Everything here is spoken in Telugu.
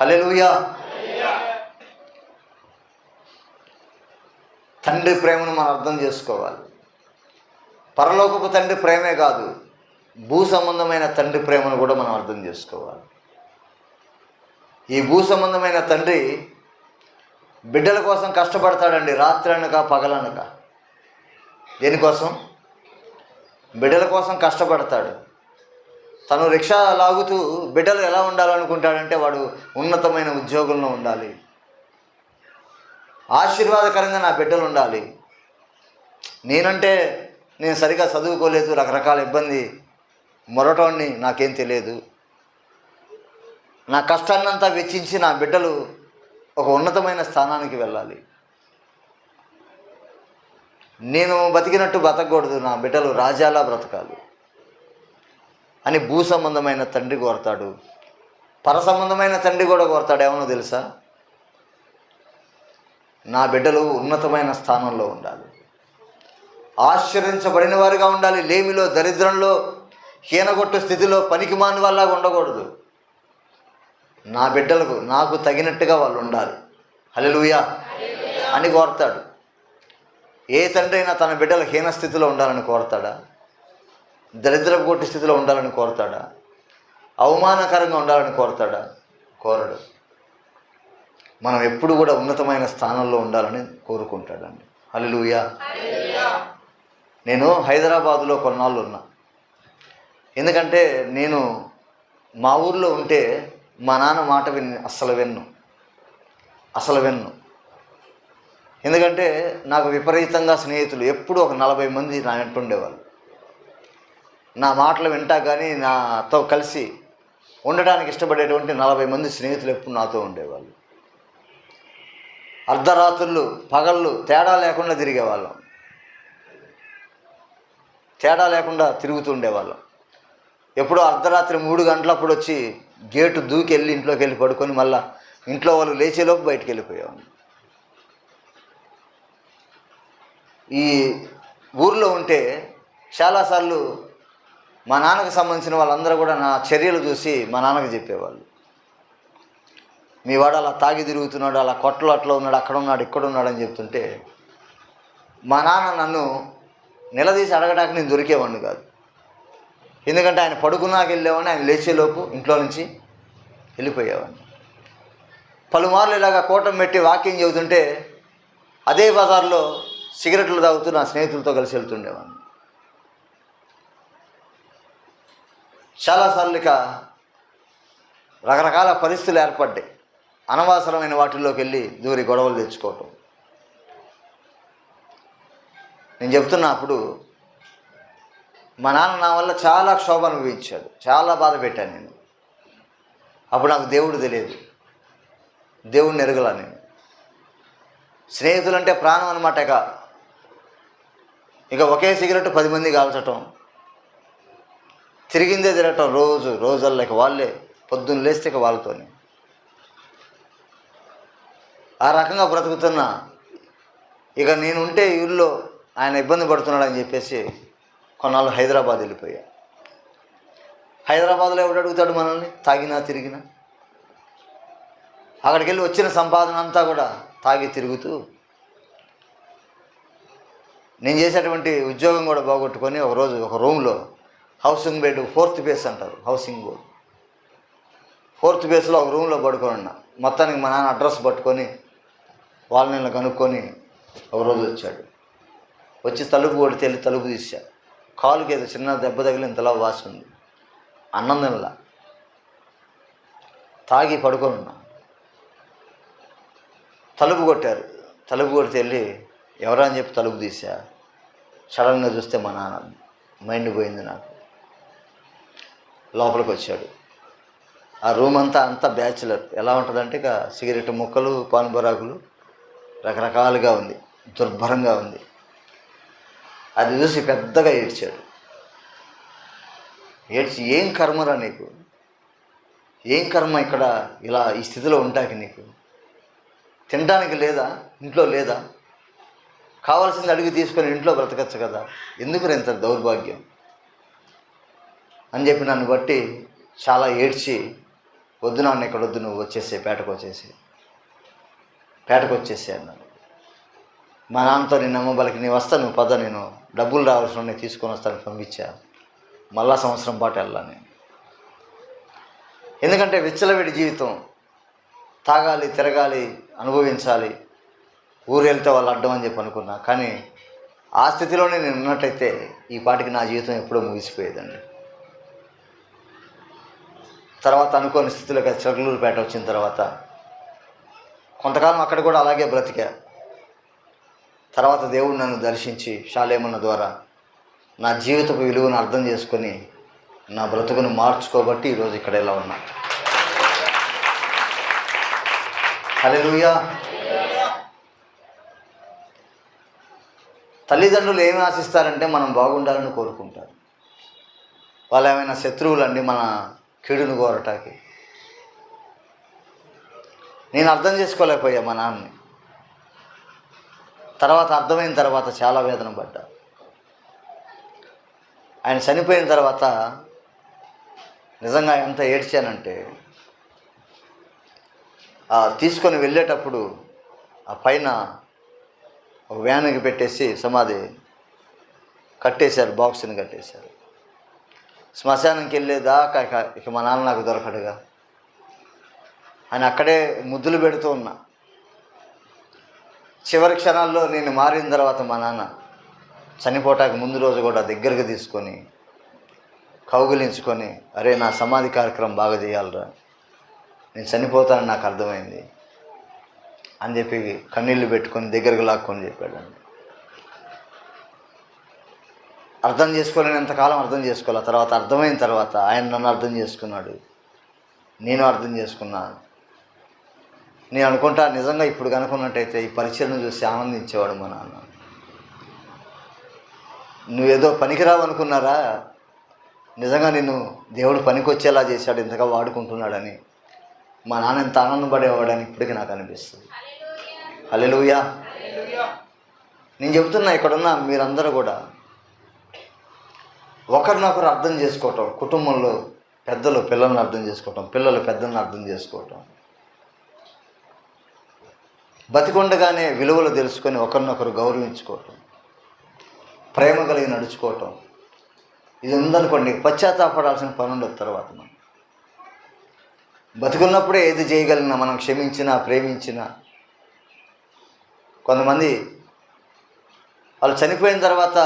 హలెలుయా తండ్రి ప్రేమను మనం అర్థం చేసుకోవాలి. పరలోకపు తండ్రి ప్రేమే కాదు భూ సంబంధమైన తండ్రి ప్రేమను కూడా మనం అర్థం చేసుకోవాలి. ఈ భూ సంబంధమైన తండ్రి బిడ్డల కోసం కష్టపడతాడండి రాత్రి అనక పగలనక. దేనికోసం? బిడ్డల కోసం కష్టపడతాడు. తను రిక్షా లాగుతూ బిడ్డలు ఎలా ఉండాలనుకుంటాడంటే వాడు ఉన్నతమైన ఉద్యోగంలో ఉండాలి. ఆశీర్వాదకరంగా నా బిడ్డలు ఉండాలి. నేనంటే నేను సరిగా చదువుకోలేదు రకరకాల ఇబ్బంది మొరటోడిని నాకేం తెలియదు. నా కష్టాన్నంతా వెచ్చించి నా బిడ్డలు ఒక ఉన్నతమైన స్థానానికి వెళ్ళాలి. నేను బతికినట్టు బతకూడదు నా బిడ్డలు రాజాలా బ్రతకాలి. అని భూ సంబంధమైన తండ్రి కోరతాడు. పర సంబంధమైన తండ్రి కూడా కోరతాడు. ఏమన్నా తెలుసా? నా బిడ్డలు ఉన్నతమైన స్థానంలో ఉండాలి. ఆశ్చర్యించబడిన వారుగా ఉండాలి. లేమిలో దరిద్రంలో హీనగొట్టు స్థితిలో పనికి మాని వల్ల ఉండకూడదు. నా బిడ్డలకు నాకు తగినట్టుగా వాళ్ళు ఉండాలి. హల్లెలూయా. అని కోరతాడు. ఏ తండ్రి అయినా తన బిడ్డలు హీన స్థితిలో ఉండాలని కోరతాడా? దరిద్రపు కొట్టి స్థితిలో ఉండాలని కోరతాడా? అవమానకరంగా ఉండాలని కోరతాడా? కోరడు. మనం ఎప్పుడు కూడా ఉన్నతమైన స్థానంలో ఉండాలని కోరుకుంటాడండి. అల్లుయా నేను హైదరాబాదులో కొన్నాళ్ళు ఉన్నా. ఎందుకంటే నేను మా ఊర్లో ఉంటే మా నాన్న మాట విని అస్సలు విన్ను. అసలు విన్ను. ఎందుకంటే నాకు విపరీతంగా స్నేహితులు ఎప్పుడు ఒక నలభై మంది నా వెంట ఉండేవాళ్ళు నా మాటలు వింటా కానీ నాతో కలిసి ఉండడానికి ఇష్టపడేటువంటి నలభై మంది స్నేహితులు ఎప్పుడు నాతో ఉండేవాళ్ళు. అర్ధరాత్రులు పగళ్ళు తేడా లేకుండా తిరిగేవాళ్ళం. తేడా లేకుండా తిరుగుతూ ఉండేవాళ్ళం. ఎప్పుడో అర్ధరాత్రి మూడు గంటలప్పుడు వచ్చి గేటు దూకి వెళ్ళి ఇంట్లోకి వెళ్ళి పడుకొని మళ్ళా ఇంట్లో వాళ్ళు లేచేలోపు బయటికి వెళ్ళిపోయాం ఈ ఊర్లో ఉంటే చాలాసార్లు మా నాన్నకు సంబంధించిన వాళ్ళందరూ కూడా నా చర్యలు చూసి మా నాన్నకు చెప్పేవాళ్ళు. మీ వాడు అలా తాగి తిరుగుతున్నాడు అలా కొట్టలు అట్లా ఉన్నాడు అక్కడ ఉన్నాడు ఇక్కడ ఉన్నాడు అని చెప్తుంటే మా నాన్న నన్ను నిలదీసి అడగడానికి నేను దొరికేవాడిని కాదు. ఎందుకంటే ఆయన పడుకున్నాక వెళ్ళేవాడిని ఆయన లేచేలోపు ఇంట్లో నుంచి వెళ్ళిపోయేవాడిని. పలుమార్లు ఇలాగా కూటం పెట్టి వాకింగ్ చెబుతుంటే అదే బజార్లో సిగరెట్లు తాగుతూ నా స్నేహితులతో కలిసి వెళ్తుండేవాడిని. చాలాసార్లు ఇక రకరకాల పరిస్థితులు ఏర్పడ్డాయి. అనవసరమైన వాటిల్లోకి వెళ్ళి దూరి గొడవలు తెచ్చుకోవటం. నేను చెప్తున్నా అప్పుడు మా నాన్న నా వల్ల చాలా క్షోభ అనుభవించాడు. చాలా బాధ పెట్టాను నేను. అప్పుడు నాకు దేవుడు తెలియదు. దేవుడిని ఎరగల నేను. స్నేహితులంటే ప్రాణం అనమాట ఇక ఇక ఒకే సిగరెట్ పది మంది కాల్చటం. తిరిగిందే తిరగటం రోజు రోజుల్లో వాళ్ళే పొద్దున్న లేస్తే ఇక వాళ్ళతోనే. ఆ రకంగా బ్రతుకుతున్నా ఇక నేను ఉంటే ఊళ్ళో ఆయన ఇబ్బంది పడుతున్నాడని చెప్పేసి కొన్నాళ్ళు హైదరాబాద్ వెళ్ళిపోయా. హైదరాబాద్లో ఎవడు అడుగుతాడు మనల్ని? తాగినా తిరిగినా? అక్కడికి వెళ్ళి వచ్చిన సంపాదన అంతా కూడా తాగి తిరుగుతూ నేను చేసేటువంటి ఉద్యోగం కూడా పోగొట్టుకొని ఒకరోజు ఒక రూమ్లో హౌసింగ్ బెడ్ ఫోర్త్ బేస్ అంటారు హౌసింగ్ బోర్డ్. ఫోర్త్ బేస్లో ఒక రూమ్లో పడుకొని ఉన్నా మొత్తానికి మా నాన్న అడ్రస్ పట్టుకొని వాళ్ళని కనుక్కొని ఒకరోజు వచ్చాడు. వచ్చి తలుపు కొడితే వెళ్ళి తలుపు తీసా కాలుకి ఏదో చిన్న దెబ్బ తగిలి ఇంతలా వాసి ఉంది. అన్నం తినలా. తాగి పడుకొని ఉన్నా తలుపు కొట్టారు. తలుపు కొడితే వెళ్ళి ఎవరా అని చెప్పి తలుపు తీసా సడన్గా చూస్తే మా నాన్న మైండ్ పోయింది నాకు. లోపలికి వచ్చాడు ఆ రూమ్ అంతా అంతా బ్యాచులర్. ఎలా ఉంటుందంటే ఇక సిగరెట్ ముక్కలు పాన్ బరాకులు రకరకాలుగా ఉంది. దుర్భరంగా ఉంది. అది చూసి పెద్దగా ఏడ్చాడు. ఏడ్చి ఏం కర్మరా నీకు? ఏం కర్మ ఇక్కడ ఇలా ఈ స్థితిలో ఉంటాకి నీకు? తినడానికి లేదా? ఇంట్లో లేదా? కావాల్సింది అడిగి తీసుకొని ఇంట్లో బ్రతకచ్చు కదా? ఎందుకు ఇంత దౌర్భాగ్యం? అని చెప్పి నన్ను బట్టి చాలా ఏడ్చి వద్దు నాన్న ఇక్కడ వద్దు నువ్వు వచ్చేసే పేటకు వచ్చేసి పేటకు వచ్చేసి అన్నాను మా నాన్నతో నేను అమ్మబలికి నీ వస్తా నువ్వు పద నేను డబ్బులు రావాల్సిన నేను తీసుకొని వస్తాను పంపించా. మళ్ళా సంవత్సరం పాటు వెళ్ళా నేను. ఎందుకంటే విచ్చలవిడి జీవితం తాగాలి తిరగాలి అనుభవించాలి ఊరు వెళ్తే వాళ్ళు అడ్డం అని చెప్పి అనుకున్నా. కానీ ఆ స్థితిలోనే నేను ఉన్నట్టయితే ఈ పాటికి నా జీవితం ఎప్పుడో ముగిసిపోయేదండి. తర్వాత అనుకోని స్థితిలోకి చిలకలూరుపేట వచ్చిన తర్వాత. కొంతకాలం అక్కడ కూడా అలాగే బ్రతికా. తర్వాత దేవుడు నన్ను దర్శించి షాలేమన్న ద్వారా నా జీవితపు విలువను అర్థం చేసుకొని నా బ్రతుకును మార్చుకోబట్టి ఈరోజు ఇక్కడ ఇలా ఉన్నా. హలెలుయా తల్లిదండ్రులు ఏమి ఆశిస్తారంటే మనం బాగుండాలని కోరుకుంటారు. వాళ్ళు ఏమైనా శత్రువులండి మన కీడును కోరటానికి. నేను అర్థం చేసుకోలేకపోయా మా నాన్నని. తర్వాత అర్థమైన తర్వాత చాలా వేదన పడ్డా. ఆయన చనిపోయిన తర్వాత నిజంగా ఎంత ఏడ్చానంటే ఆ తీసుకొని వెళ్ళేటప్పుడు ఆ పైన ఒక వ్యాన్కి పెట్టేసి సమాధి కట్టేశారు బాక్స్ని కట్టేశారు. శ్మశానంకి వెళ్ళేదాకా ఇక ఇక మా నాన్న నాకు దొరకడుగా. ఆయన అక్కడే ముద్దులు పెడుతూ ఉన్నా. చివరి క్షణాల్లో నేను మారిన తర్వాత మా నాన్న చనిపోటానికి ముందు రోజు కూడా దగ్గరకు తీసుకొని కౌగిలించుకొని అరే నా సమాధి కార్యక్రమం బాగా చేయాలరా. నేను చనిపోతానని నాకు అర్థమైంది అని చెప్పి కన్నీళ్ళు పెట్టుకొని దగ్గరకు లాక్కొని చెప్పాడండి. అర్థం చేసుకోలేనంతకాలం అర్థం చేసుకోవాలి. తర్వాత అర్థమైన తర్వాత ఆయన నన్ను అర్థం చేసుకున్నాడు. నేను అర్థం చేసుకున్నాను. నేను అనుకుంటా నిజంగా ఇప్పుడు కనుకున్నట్టయితే ఈ పరిచయను చూసి ఆనందించేవాడు మా నాన్న. నువ్వేదో పనికిరావు అనుకున్నారా? నిజంగా నిన్ను దేవుడు పనికొచ్చేలా చేశాడు ఇంతగా వాడుకుంటున్నాడని. మా నాన్న ఎంత ఆనందపడేవాడని ఇప్పటికీ నాకు అనిపిస్తుంది. హల్లెలూయా. నేను చెబుతున్నా ఇక్కడున్న మీరందరూ కూడా ఒకరినొకరు అర్థం చేసుకోవటం కుటుంబంలో పెద్దలు పిల్లల్ని అర్థం చేసుకోవటం పిల్లలు పెద్దలను అర్థం చేసుకోవటం. బతికొండగానే విలువలు తెలుసుకొని ఒకరినొకరు గౌరవించుకోవటం ప్రేమ కలిగి నడుచుకోవటం. ఇది ఉందనుకోండి పశ్చాత్తాపడాల్సిన పని ఉండదు తర్వాత మనం. బతుకున్నప్పుడే ఏది చేయగలిగినా మనం క్షమించినా ప్రేమించినా. కొంతమంది వాళ్ళు చనిపోయిన తర్వాత